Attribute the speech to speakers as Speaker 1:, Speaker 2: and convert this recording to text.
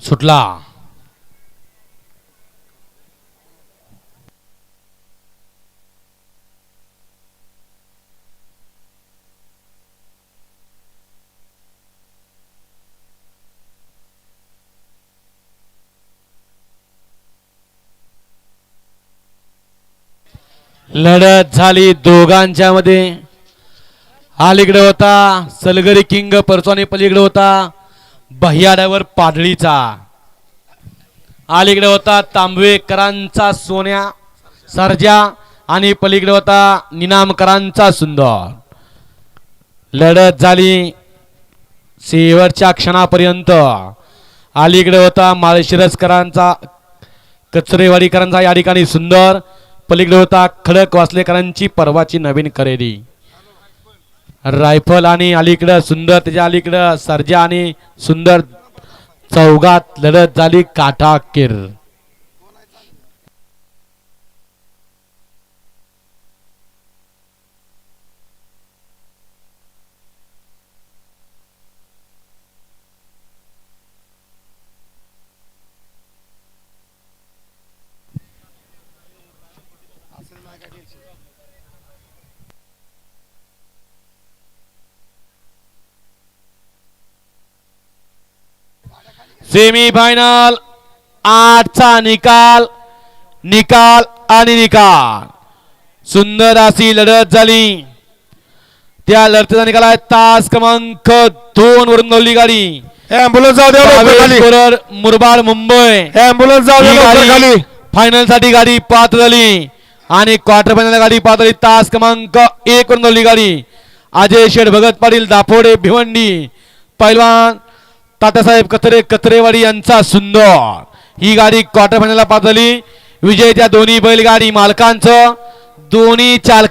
Speaker 1: सुटला. लढत झाली दोघांच्या मध्ये. अलीकडे होता सलगरी किंग परचोनी पलीकडे होता. बह्याड्यावर पाडळीचा. अलीकडे होता तांबवेकरांचा सोन्या सरजा आणि पलीकडे होता निनामकरांचा सुंदर. लढत झाली शेवटच्या क्षणापर्यंत. अलीकडे होता माळशिरसकरांचा कचरेवाडीकरांचा या ठिकाणी सुंदर. पलीकडे होता खडक वासलेकरांची परवाची नवीन खरेदी. रायफल आणि अलीकडं सुंदर त्याच्या अलीकडं सर्जा आणि सुंदर चौगात लढत झाली काठा किर you. फायनल आठचा निकाल निकाल आणि निकाल. सुंदर अशी लढत झाली. त्या लढतीचा निकाल आहे तास क्रमांक दोन वरून नवली गाडी.
Speaker 2: ऍम्ब्युलन्स जाऊ
Speaker 1: मुरबाड मुंबई.
Speaker 2: ऍम्ब्युलन्स जाऊ
Speaker 1: फायनलसाठी गाडी पात्र झाली. आणि क्वार्टर फायनल गाडी पात्र झाली तास क्रमांक एक वरून नवली गाडी. अजय शेठ भगत पाटील दाफोडे भिवंडी. पैलवान तात्यासाहेब कचरे कचरेवाडी यांचा सुंदर. ही गाडी क्वार्टर फायनलला पात्र झाली विजय त्या दोन्ही बैलगाडी मालकांचं. दोन्ही चालक